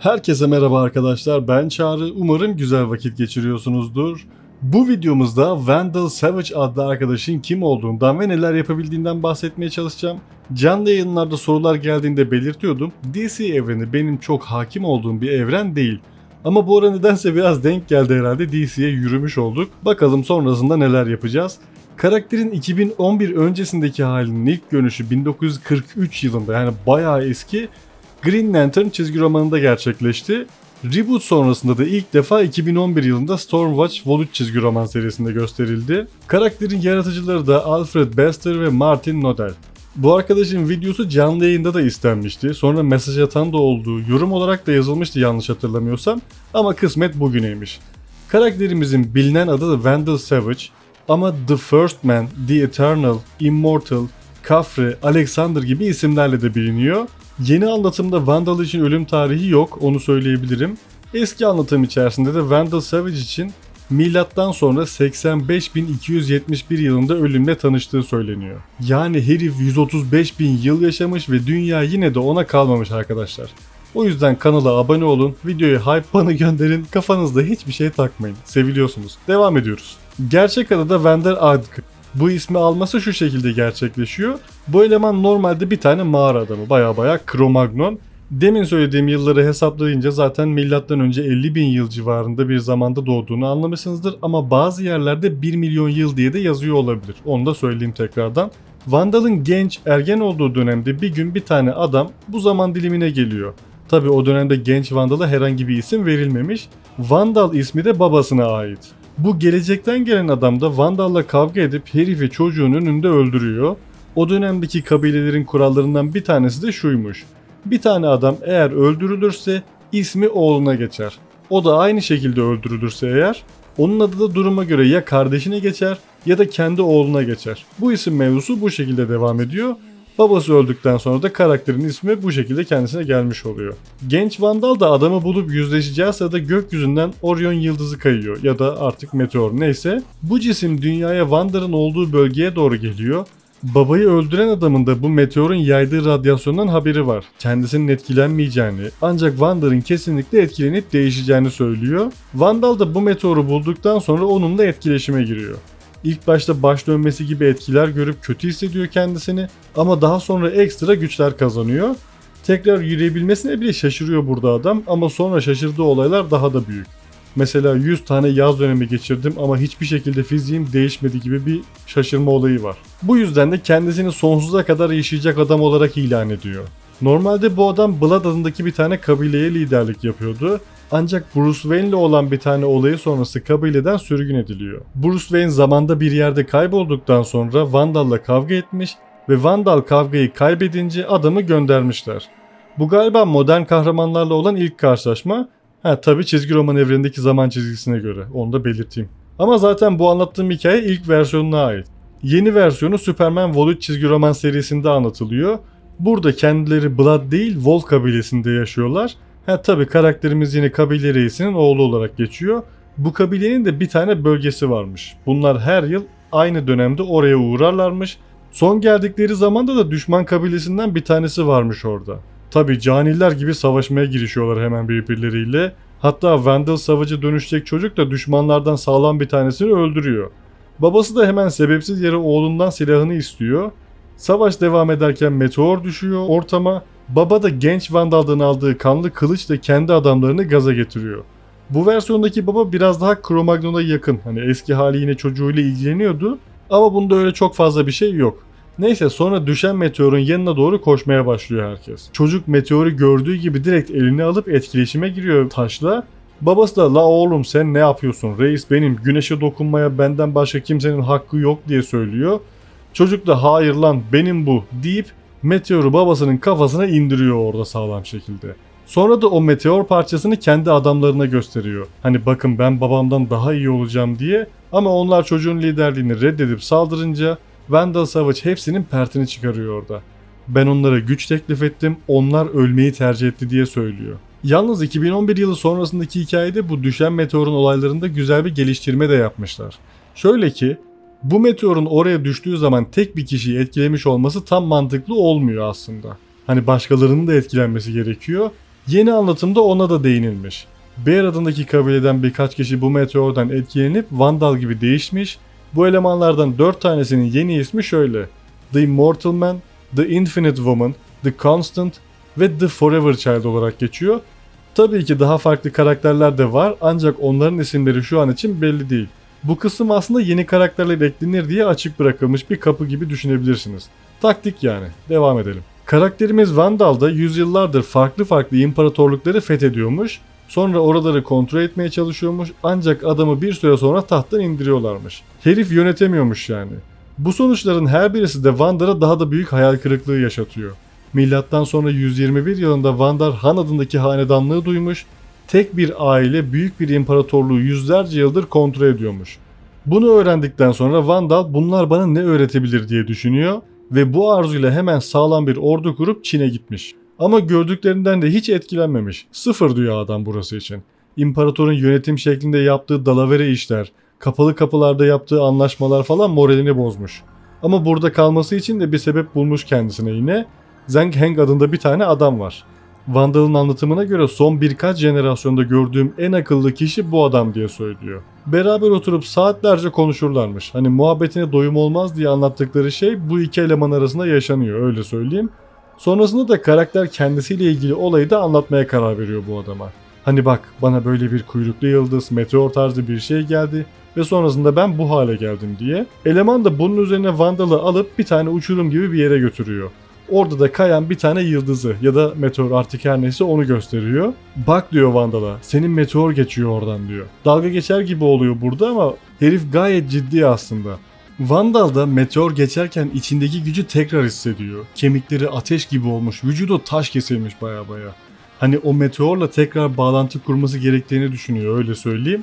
Herkese merhaba arkadaşlar ben Çağrı umarım güzel vakit geçiriyorsunuzdur. Bu videomuzda Vandal Savage adlı arkadaşın kim olduğundan ve neler yapabildiğinden bahsetmeye çalışacağım. Canlı yayınlarda sorular geldiğinde belirtiyordum. DC evreni benim çok hakim olduğum bir evren değil. Ama bu ara nedense biraz denk geldi herhalde DC'ye yürümüş olduk. Bakalım sonrasında neler yapacağız. Karakterin 2011 öncesindeki halinin ilk görünüşü 1943 yılında yani bayağı eski Green Lantern çizgi romanında gerçekleşti. Reboot sonrasında da ilk defa 2011 yılında Stormwatch Vol 3 çizgi roman serisinde gösterildi. Karakterin yaratıcıları da Alfred Bester ve Martin Nodell. Bu arkadaşın videosu canlı yayında da istenmişti. Sonra mesaj atan da oldu. Yorum olarak da yazılmıştı yanlış hatırlamıyorsam. Ama kısmet bugüneymiş. Karakterimizin bilinen adı da Vandal Savage. Ama The First Man, The Eternal, Immortal, Kafre, Alexander gibi isimlerle de biliniyor. Yeni anlatımda Vandal için ölüm tarihi yok, onu söyleyebilirim. Eski anlatım içerisinde de Vandal Savage için milattan sonra 85.271 yılında ölümle tanıştığı söyleniyor. Yani herif 135.000 yıl yaşamış ve dünya yine de ona kalmamış arkadaşlar. O yüzden kanala abone olun, videoyu hype bana gönderin, kafanızda hiçbir şey takmayın. Seviliyorsunuz. Devam ediyoruz. Gerçek adı da Vander Adk. Bu ismi alması şu şekilde gerçekleşiyor. Bu eleman normalde bir tane mağara adamı. Baya baya Cro-Magnon. Demin söylediğim yılları hesaplayınca zaten milattan önce 50 bin yıl civarında bir zamanda doğduğunu anlamışsınızdır. Ama bazı yerlerde 1 milyon yıl diye de yazıyor olabilir. Onu da söyleyeyim tekrardan. Vandal'ın genç, ergen olduğu dönemde bir gün bir tane adam bu zaman dilimine geliyor. Tabi o dönemde genç Vandal'a herhangi bir isim verilmemiş. Vandal ismi de babasına ait. Bu gelecekten gelen adam da Vandal'la kavga edip herifi çocuğun önünde öldürüyor. O dönemdeki kabilelerin kurallarından bir tanesi de şuymuş. Bir tane adam eğer öldürülürse ismi oğluna geçer. O da aynı şekilde öldürülürse eğer onun adı da duruma göre ya kardeşine geçer ya da kendi oğluna geçer. Bu isim mevzusu bu şekilde devam ediyor. Babası öldükten sonra da karakterin ismi bu şekilde kendisine gelmiş oluyor. Genç Vandal da adamı bulup yüzleşeceği sırada gökyüzünden Orion yıldızı kayıyor ya da artık meteor neyse. Bu cisim dünyaya Wander'ın olduğu bölgeye doğru geliyor. Babayı öldüren adamın da bu meteorun yaydığı radyasyondan haberi var. Kendisinin etkilenmeyeceğini ancak Wander'ın kesinlikle etkilenip değişeceğini söylüyor. Vandal da bu meteoru bulduktan sonra onunla etkileşime giriyor. İlk başta baş dönmesi gibi etkiler görüp kötü hissediyor kendisini ama daha sonra ekstra güçler kazanıyor. Tekrar yürüyebilmesine bile şaşırıyor burada adam ama sonra şaşırdığı olaylar daha da büyük. Mesela 100 tane yaz dönemi geçirdim ama hiçbir şekilde fiziğim değişmedi gibi bir şaşırma olayı var. Bu yüzden de kendisini sonsuza kadar yaşayacak adam olarak ilan ediyor. Normalde bu adam Blood adındaki bir tane kabileye liderlik yapıyordu. Ancak Bruce Wayne ile olan bir tane olayı sonrası kabileden sürgün ediliyor. Bruce Wayne zamanda bir yerde kaybolduktan sonra Vandal'la kavga etmiş ve Vandal kavgayı kaybedince adamı göndermişler. Bu galiba modern kahramanlarla olan ilk karşılaşma. Ha tabi çizgi roman evrenindeki zaman çizgisine göre. Onu da belirteyim. Ama zaten bu anlattığım hikaye ilk versiyonuna ait. Yeni versiyonu Superman Vol 3 çizgi roman serisinde anlatılıyor. Burada kendileri Blood değil Wolf kabilesinde yaşıyorlar. Ha tabi karakterimiz yine kabile reisinin oğlu olarak geçiyor. Bu kabilenin de bir tane bölgesi varmış. Bunlar her yıl aynı dönemde oraya uğrarlarmış. Son geldikleri zamanda da düşman kabilesinden bir tanesi varmış orada. Tabi caniler gibi savaşmaya girişiyorlar hemen birbirleriyle. Hatta Vandal Savage'a dönüşecek çocuk da düşmanlardan sağlam bir tanesini öldürüyor. Babası da hemen sebepsiz yere oğlundan silahını istiyor. Savaş devam ederken meteor düşüyor ortama. Baba da genç Vandal'dan aldığı kanlı kılıçla kendi adamlarını gaza getiriyor. Bu versiyondaki baba biraz daha Cro-Magnon'a yakın. Hani eski hali yine çocuğuyla ilgileniyordu. Ama bunda öyle çok fazla bir şey yok. Neyse sonra düşen meteorun yanına doğru koşmaya başlıyor herkes. Çocuk meteoru gördüğü gibi direkt elini alıp etkileşime giriyor taşla. Babası da la oğlum sen ne yapıyorsun reis benim güneşe dokunmaya benden başka kimsenin hakkı yok diye söylüyor. Çocuk da hayır lan benim bu deyip meteoru babasının kafasına indiriyor orada sağlam şekilde. Sonra da o meteor parçasını kendi adamlarına gösteriyor. Hani bakın ben babamdan daha iyi olacağım diye ama onlar çocuğun liderliğini reddedip saldırınca Vandal Savage hepsinin pertini çıkarıyor orada. Ben onlara güç teklif ettim, onlar ölmeyi tercih etti diye söylüyor. Yalnız 2011 yılı sonrasındaki hikayede bu düşen meteorun olaylarında güzel bir geliştirme de yapmışlar. Şöyle ki bu meteorun oraya düştüğü zaman tek bir kişiyi etkilemiş olması tam mantıklı olmuyor aslında. Hani başkalarının da etkilenmesi gerekiyor. Yeni anlatımda ona da değinilmiş. Bear adındaki kabileden birkaç kişi bu meteordan etkilenip Vandal gibi değişmiş. Bu elemanlardan 4 tanesinin yeni ismi şöyle. The Immortal Man, The Infinite Woman, The Constant ve The Forever Child olarak geçiyor. Tabii ki daha farklı karakterler de var ancak onların isimleri şu an için belli değil. Bu kısım aslında yeni karakterler eklenir diye açık bırakılmış bir kapı gibi düşünebilirsiniz. Taktik yani. Devam edelim. Karakterimiz Vandal'da yüzyıllardır farklı farklı imparatorlukları fethediyormuş. Sonra oraları kontrol etmeye çalışıyormuş ancak adamı bir süre sonra tahttan indiriyorlarmış. Herif yönetemiyormuş yani. Bu sonuçların her birisi de Vandar'a daha da büyük hayal kırıklığı yaşatıyor. Milattan sonra 121 yılında Vandar Han adındaki hanedanlığı duymuş, tek bir aile büyük bir imparatorluğu yüzlerce yıldır kontrol ediyormuş. Bunu öğrendikten sonra Vandal bunlar bana ne öğretebilir diye düşünüyor ve bu arzuyla hemen sağlam bir ordu kurup Çin'e gitmiş. Ama gördüklerinden de hiç etkilenmemiş. Sıfır diyor adam burası için. İmparatorun yönetim şeklinde yaptığı dalavere işler, kapalı kapılarda yaptığı anlaşmalar falan moralini bozmuş. Ama burada kalması için de bir sebep bulmuş kendisine yine. Zheng Heng adında bir tane adam var. Vandal'ın anlatımına göre son birkaç jenerasyonda gördüğüm en akıllı kişi bu adam diye söylüyor. Beraber oturup saatlerce konuşurlarmış. Hani muhabbetine doyum olmaz diye anlattıkları şey bu iki eleman arasında yaşanıyor öyle söyleyeyim. Sonrasında da karakter kendisiyle ilgili olayı da anlatmaya karar veriyor bu adama. Hani bak bana böyle bir kuyruklu yıldız, meteor tarzı bir şey geldi ve sonrasında ben bu hale geldim diye. Eleman da bunun üzerine Vandal'ı alıp bir tane uçurum gibi bir yere götürüyor. Orada da kayan bir tane yıldızı ya da meteor artık her neyse onu gösteriyor. Bak diyor Vandal'a senin meteor geçiyor oradan diyor. Dalga geçer gibi oluyor burada ama herif gayet ciddi aslında. Vandal da meteor geçerken içindeki gücü tekrar hissediyor. Kemikleri ateş gibi olmuş, vücudu taş kesilmiş baya baya. Hani o meteorla tekrar bağlantı kurması gerektiğini düşünüyor öyle söyleyeyim.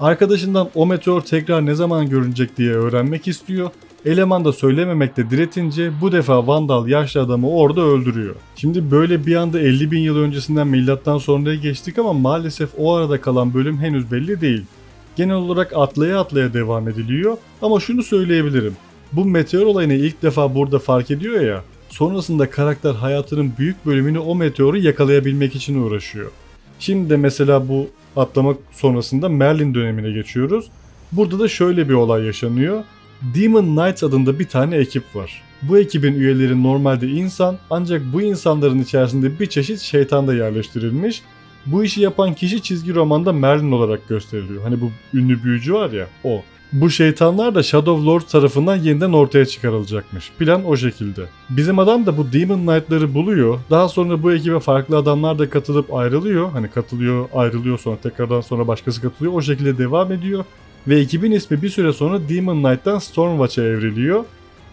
Arkadaşından o meteor tekrar ne zaman görünecek diye öğrenmek istiyor. Eleman da söylememekte diretince bu defa Vandal yaşlı adamı orada öldürüyor. Şimdi böyle bir anda 50 bin yıl öncesinden milattan sonraya geçtik ama maalesef o arada kalan bölüm henüz belli değil. Genel olarak atlaya atlaya devam ediliyor ama şunu söyleyebilirim. Bu meteor olayını ilk defa burada fark ediyor ya. Sonrasında karakter hayatının büyük bölümünü o meteoru yakalayabilmek için uğraşıyor. Şimdi de mesela bu atlama sonrasında Merlin dönemine geçiyoruz. Burada da şöyle bir olay yaşanıyor. Demon Knights adında bir tane ekip var. Bu ekibin üyeleri normalde insan ancak bu insanların içerisinde bir çeşit şeytan da yerleştirilmiş. Bu işi yapan kişi çizgi romanda Merlin olarak gösteriliyor. Hani bu ünlü büyücü var ya o. Bu şeytanlar da Shadow Lord tarafından yeniden ortaya çıkarılacakmış. Plan o şekilde. Bizim adam da bu Demon Knight'ları buluyor. Daha sonra bu ekibe farklı adamlar da katılıp ayrılıyor. Hani katılıyor, ayrılıyor sonra tekrardan sonra başkası katılıyor. O şekilde devam ediyor. Ve ekibin ismi bir süre sonra Demon Knight'tan Stormwatch'a evriliyor.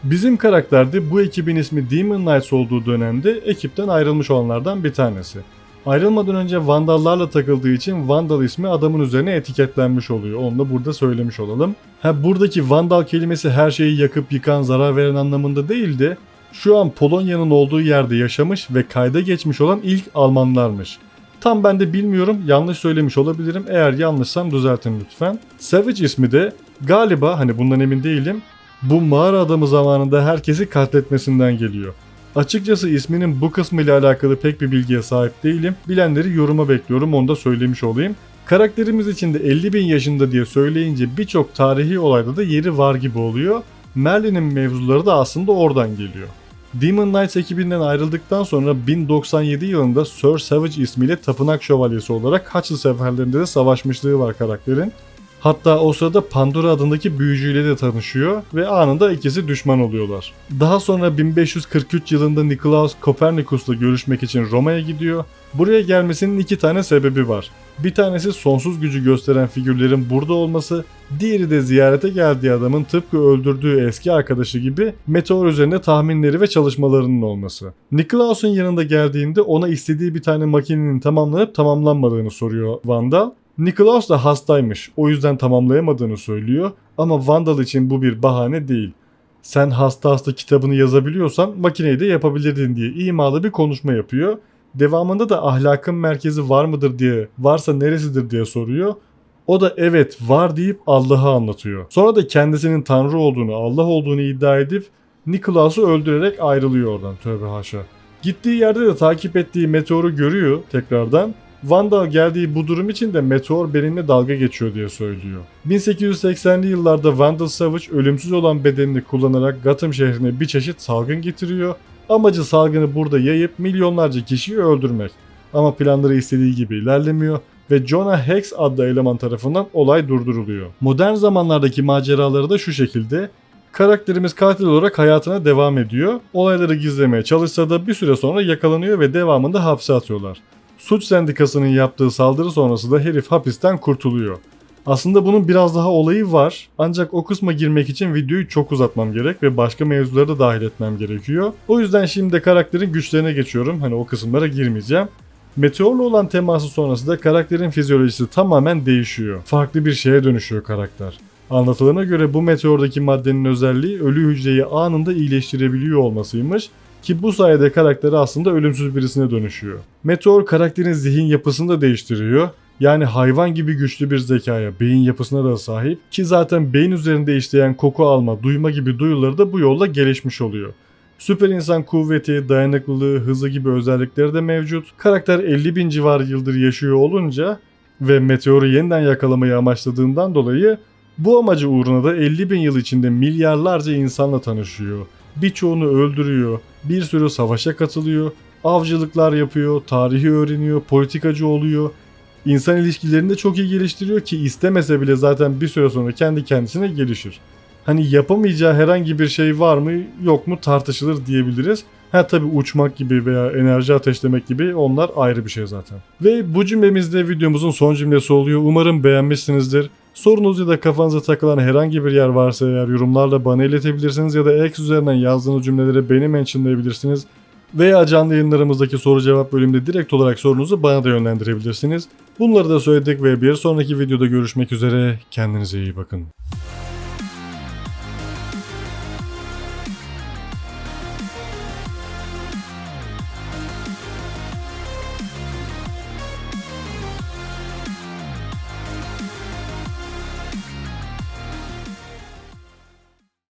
Bizim karakter de bu ekibin ismi Demon Knights olduğu dönemde ekipten ayrılmış olanlardan bir tanesi. Ayrılmadan önce Vandallarla takıldığı için Vandal ismi adamın üzerine etiketlenmiş oluyor. Onu da burada söylemiş olalım. Ha buradaki Vandal kelimesi her şeyi yakıp yıkan, zarar veren anlamında değil de şu an Polonya'nın olduğu yerde yaşamış ve kayda geçmiş olan ilk Almanlarmış. Tam ben de bilmiyorum yanlış söylemiş olabilirim. Eğer yanlışsam düzeltin lütfen. Savage ismi de galiba hani bundan emin değilim. Bu mağara adamı zamanında herkesi katletmesinden geliyor. Açıkçası isminin bu kısmı ile alakalı pek bir bilgiye sahip değilim. Bilenleri yoruma bekliyorum onu da söylemiş olayım. Karakterimiz için de 50 bin yaşında diye söyleyince birçok tarihi olayda da yeri var gibi oluyor. Merlin'in mevzuları da aslında oradan geliyor. Demon Knights ekibinden ayrıldıktan sonra 1097 yılında Sir Savage ismiyle tapınak şövalyesi olarak Haçlı seferlerinde de savaşmışlığı var karakterin. Hatta o sırada Pandora adındaki büyücüyle de tanışıyor ve anında ikisi düşman oluyorlar. Daha sonra 1543 yılında Nikolaus Kopernikus'la görüşmek için Roma'ya gidiyor. Buraya gelmesinin iki tane sebebi var. Bir tanesi sonsuz gücü gösteren figürlerin burada olması, diğeri de ziyarete geldiği adamın tıpkı öldürdüğü eski arkadaşı gibi meteor üzerine tahminleri ve çalışmalarının olması. Nikolaus'un yanında geldiğinde ona istediği bir tane makinenin tamamlanıp tamamlanmadığını soruyor Vandal. Nikolaus da hastaymış. O yüzden tamamlayamadığını söylüyor. Ama Vandal için bu bir bahane değil. Sen hasta hasta kitabını yazabiliyorsan makineyi de yapabilirdin diye imalı bir konuşma yapıyor. Devamında da ahlakın merkezi var mıdır diye, varsa neresidir diye soruyor. O da evet var deyip Allah'ı anlatıyor. Sonra da kendisinin Tanrı olduğunu, Allah olduğunu iddia edip Nikolaus'u öldürerek ayrılıyor oradan. Tövbe haşa. Gittiği yerde de takip ettiği meteoru görüyor tekrardan. Vandal geldiği bu durum için de meteor benimle dalga geçiyor diye söylüyor. 1880'li yıllarda Vandal Savage ölümsüz olan bedenini kullanarak Gotham şehrine bir çeşit salgın getiriyor. Amacı salgını burada yayıp milyonlarca kişiyi öldürmek. Ama planları istediği gibi ilerlemiyor ve Jonah Hex adlı eleman tarafından olay durduruluyor. Modern zamanlardaki maceraları da şu şekilde. Karakterimiz katil olarak hayatına devam ediyor. Olayları gizlemeye çalışsa da bir süre sonra yakalanıyor ve devamında hapse atıyorlar. Suç sendikasının yaptığı saldırı sonrası da herif hapisten kurtuluyor. Aslında bunun biraz daha olayı var ancak o kısma girmek için videoyu çok uzatmam gerek ve başka mevzuları da dahil etmem gerekiyor. O yüzden şimdi karakterin güçlerine geçiyorum. Hani o kısımlara girmeyeceğim. Meteorla olan teması sonrası da karakterin fizyolojisi tamamen değişiyor. Farklı bir şeye dönüşüyor karakter. Anlatılana göre bu meteordaki maddenin özelliği ölü hücreyi anında iyileştirebiliyor olmasıymış ki bu sayede karakteri aslında ölümsüz birisine dönüşüyor. Meteor karakterin zihin yapısını da değiştiriyor. Yani hayvan gibi güçlü bir zekaya, beyin yapısına da sahip ki zaten beyin üzerinde işleyen koku alma, duyma gibi duyuları da bu yolla gelişmiş oluyor. Süper insan kuvveti, dayanıklılığı, hızı gibi özellikleri de mevcut. Karakter 50 bin civarı yıldır yaşıyor olunca ve meteoru yeniden yakalamayı amaçladığından dolayı bu amacı uğruna da 50 bin yıl içinde milyarlarca insanla tanışıyor. Birçoğunu öldürüyor, bir sürü savaşa katılıyor, avcılıklar yapıyor, tarihi öğreniyor, politikacı oluyor. İnsan ilişkilerini de çok iyi geliştiriyor ki istemese bile zaten bir süre sonra kendi kendisine gelişir. Hani yapamayacağı herhangi bir şey var mı yok mu tartışılır diyebiliriz. Ha tabi uçmak gibi veya enerji ateşlemek gibi onlar ayrı bir şey zaten. Ve bu cümlemizde videomuzun son cümlesi oluyor. Umarım beğenmişsinizdir. Sorunuz ya da kafanıza takılan herhangi bir yer varsa eğer yorumlarla bana iletebilirsiniz ya da X üzerinden yazdığınız cümleleri beni mentionlayabilirsiniz. Veya canlı yayınlarımızdaki soru cevap bölümünde direkt olarak sorunuzu bana da yönlendirebilirsiniz. Bunları da söyledik ve bir sonraki videoda görüşmek üzere. Kendinize iyi bakın.